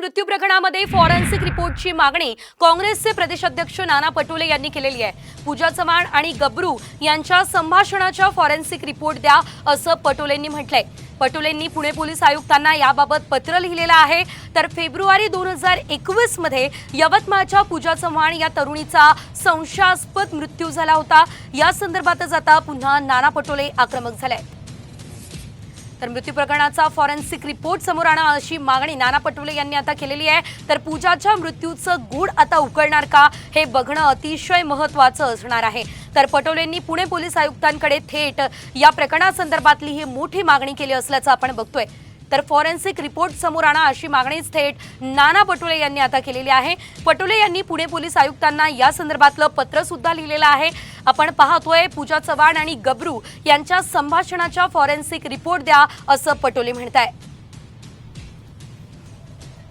मृत्यू प्रकरणामध्ये फॉरेन्सिक रिपोर्टची मागणी काँग्रेसचे प्रदेशाध्यक्ष नाना पटोले यांनी केलेली आहे. पूजा चव्हाण आणि गबरू यांच्या संभाषणाच्या फॉरेन्सिक रिपोर्ट द्या असं पटोलेंनी म्हटलंय. पटोलेंनी पुणे पोलीस आयुक्तांना याबाबत पत्र लिहिलेलं आहे. तर फेब्रुवारी दोन हजार एकवीसमध्ये यवतमाळच्या पूजा चव्हाण या तरुणीचा संशयास्पद मृत्यू झाला होता. या संदर्भातच आता पुन्हा नाना पटोले आक्रमक झाले आहेत तर मृत्यू प्रकरणाचा फॉरेन्सिक रिपोर्ट समोर आणा. अशी मागणी नाना पटोले यांनी आता केलेली आहे. तर पूजाच्या मृत्यूचं गूढ आता उकळणार का? हे बघणं अतिशय महत्वाचं असणार आहे. तर पटोलेंनी पुणे पोलीस आयुक्तांकडे थेट या प्रकरणासंदर्भातली ही मोठी मागणी केली असल्याचं आपण बघतोय. तर फॉरेन्सिक रिपोर्ट समोर आणा अशी मागणीच थेट नाना पटोले यांनी आता केलेली आहे. पटोले यांनी पुणे पोलीस आयुक्तांना या संदर्भातलं पत्र सुद्धा लिहिलेलं आहे. आपण पाहतोय पूजा चव्हाण आणि गबरू यांच्या संभाषणाच्या फॉरेन्सिक रिपोर्ट द्या असं पटोले म्हणत आहे